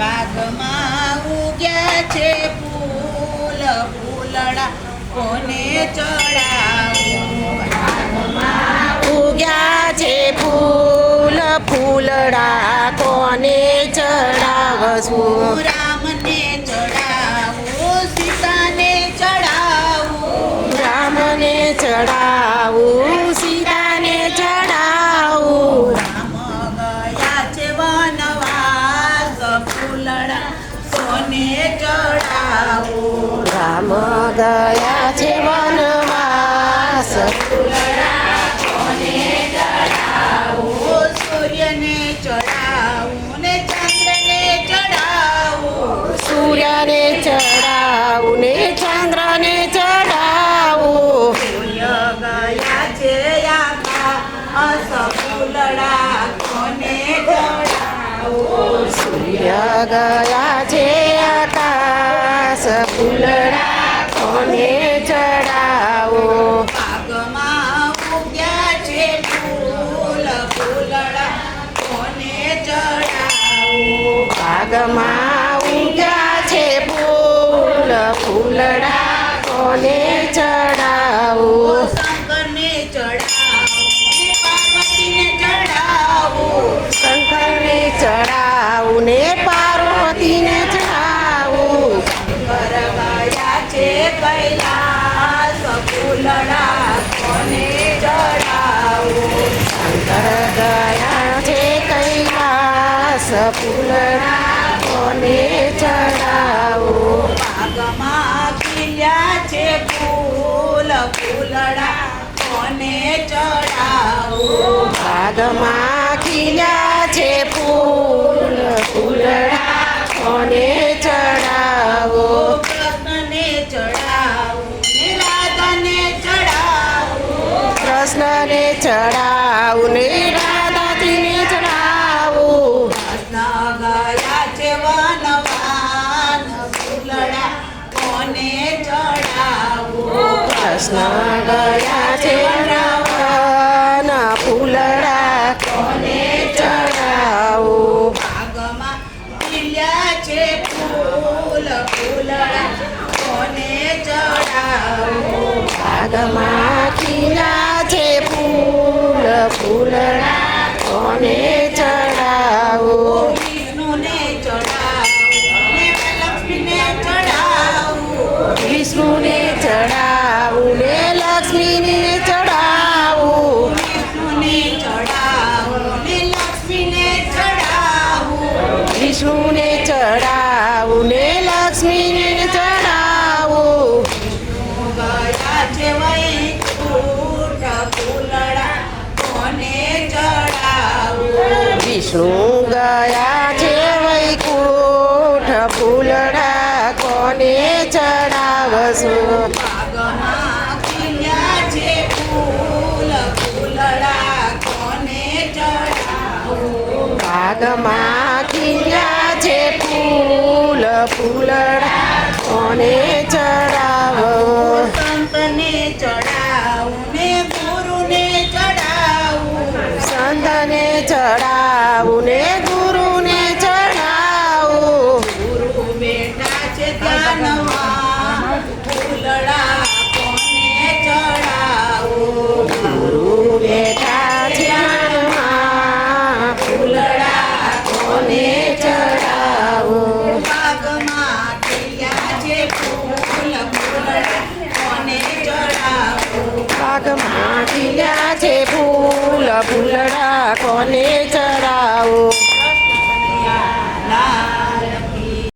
બાગમાં ઉગ્યા છે ફૂલ ફૂલડા કોને ચડાવું? ઉગ્યા છે ફૂલ ફૂલડા કોને ચડાવશું? રામને ચડાવું સીતાને ચડાવું. રામને ચડાવું ચડાવું. રામ ગયા છે વનવાસ. સૂર્યને ચડાવું ને ચંદ્રને ચડાવું. સૂર્યને ચડાવું ને ચંદ્રને ચડાવું. સૂર્ય ગયા છે આકાશ ફૂલડા કોને ચડાવું? સૂર્ય ગયા છે ફૂલડા કોને ચડાવો. પાગમાં ઉગ્યા છે ફૂલ ફૂલડા કોને ચડાવું. ભાગમાં ઉગ્યા છે ફૂલ ફૂલડા કોને કોને ચડાવું. પાગમાં ખીલ્યા છે ફૂલ ફૂલડા કોને ચડાવું. ભાગમાં ખીલ્યા છે ફૂલ ફૂલડા કોને ચડાવો. કૃષ્ણને ચડાવું ને રાધાને ચડાવું. કૃષ્ણને ચડાવું ને કૃષ્ણ ગયા છે રાવણ ફૂલડા કોને ચડાવું ભાગમાં ખીલ્યા છે ફૂલ ફૂલડા કોને ચડાવું ભાગમાં ખીલા છે ફૂલ ફૂલડા કોને ચડાવો? ચડાવું વિષ્ણુને ચડાવું ને લક્ષ્મીને ચડાવું ગયા છે વૈકુંઠ ફૂલડા કોને છે ફૂલ ફૂલડા કોને ચડાવો? સંતને ચડાવું ને ગુરુને ચડાવું. સંતને ચડાવું. ફૂલડા કોને ચડાવો